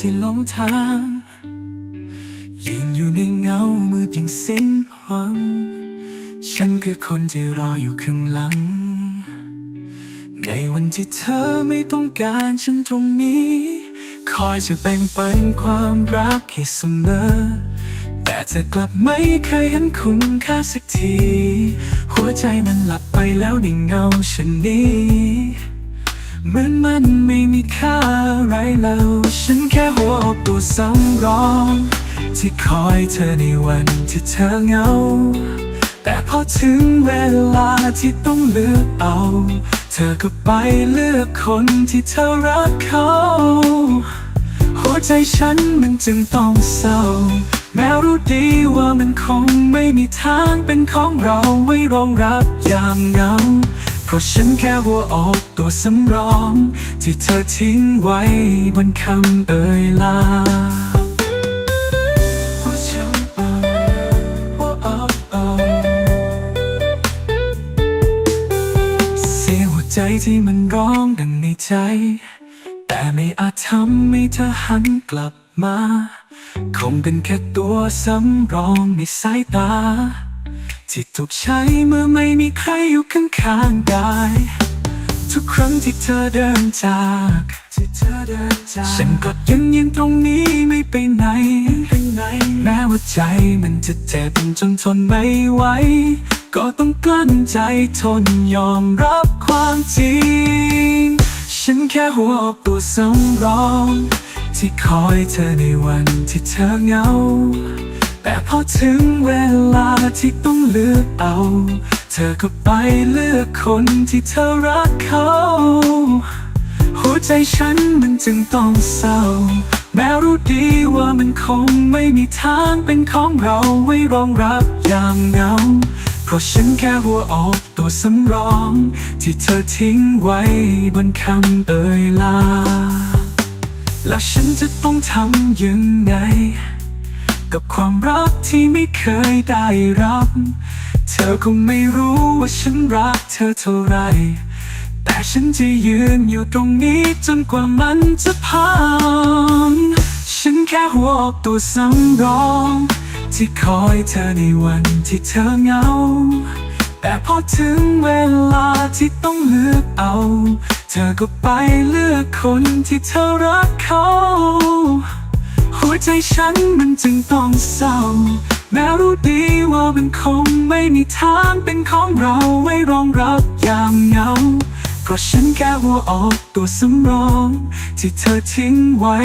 ที่หลงทางยืนอยู่ในเงามืดอย่างสิ้นหวัง ฉันคือคนที่รออยู่ข้างหลัง ในวันที่เธอไม่ต้องการฉันตรงนี้ คอยจะแบ่งปันความรักให้เสมอ แต่เธอกลับไม่เคยเห็นคุณค่าสักที หัวใจมันหลับไปแล้วในเงาฉันนี้ เหมือนมันไม่มีค่าอะไรแล้ว ฉันแค่หัวอกตัวสำรอง ที่คอยเธอในวันที่เธอเหงา แต่พอถึงเวลาที่ต้องเลือกเอา เธอก็ไปเลือกคนที่เธอรักเขา หัวใจฉันมันจึงต้องเศร้า แม้รู้ดีว่ามันคงไม่มีทางเป็นของเราไว้รองรับยามเหงา เพราะฉันแค่หัวอกตัวสำรอง ที่เธอทิ้งไว้บนคำเอ่ยลาเสียวใจที่มันร้องดังในใจ แต่ไม่อาจทำให้เธอหันกลับมา คงเป็นแค่ตัวสำรองในสายตา ที่ถูกใช้เมื่อไม่มีใครอยู่ข้างๆกายทุกครั้งที่เธอเดินจากที่เธอเดินจากฉันก็ยังยืนตรงนี้ไม่ไปไหนไปไหน แม้ว่าใจมันจะเจ็บจนทนไม่ไหวก็ต้องกลั้นใจทนยอมรับความจริง ฉันแค่หัวอกตัวสำรอง ที่คอยเธอในวันที่เธอเหงา แต่พอถึงเวลาที่ต้องเลือกเอา เธอก็ไปเลือกคนที่เธอรักเขา หัวใจฉันมันจึงต้องเศร้า แม้รู้ดีว่ามันคงไม่มีทางเป็นของเราไว้รองรับยามเหงา เพราะฉันแค่หัวออกตัวสำรอง ที่เธอทิ้งไว้บนคำเอ่ยลา แล้วฉันจะต้องทำยังไง กับความรักที่ไม่เคยได้รับ เธอคงไม่รู้ว่าฉันรักเธอเท่าไร แต่ฉันจะยืนอยู่ตรงนี้จนกว่ามันจะพัง ฉันแค่หัวอกตัวสำรอง ที่คอยเธอในวันที่เธอเหงา แต่พอถึงเวลาที่ต้องเลือกเอา เธอก็ไปเลือกคนที่เธอรักเขา หัวใจฉันมันจึงต้องเศร้า แม้รู้ดีว่ามันคงไม่มีทางเป็นของเราไว้รองรับยามเหงา เพราะฉันแค่หัวออกตัวสำรอง ที่เธอทิ้งไว้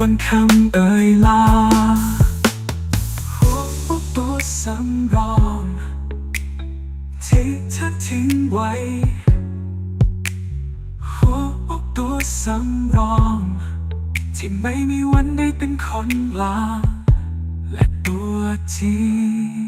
บนคำเอ่ยลาหัวอกตัวสำรอง ที่เธอทิ้งไว้หัวอกตัวสำรอง ที่ไม่มีวันได้เป็นคนลาและตัวจริง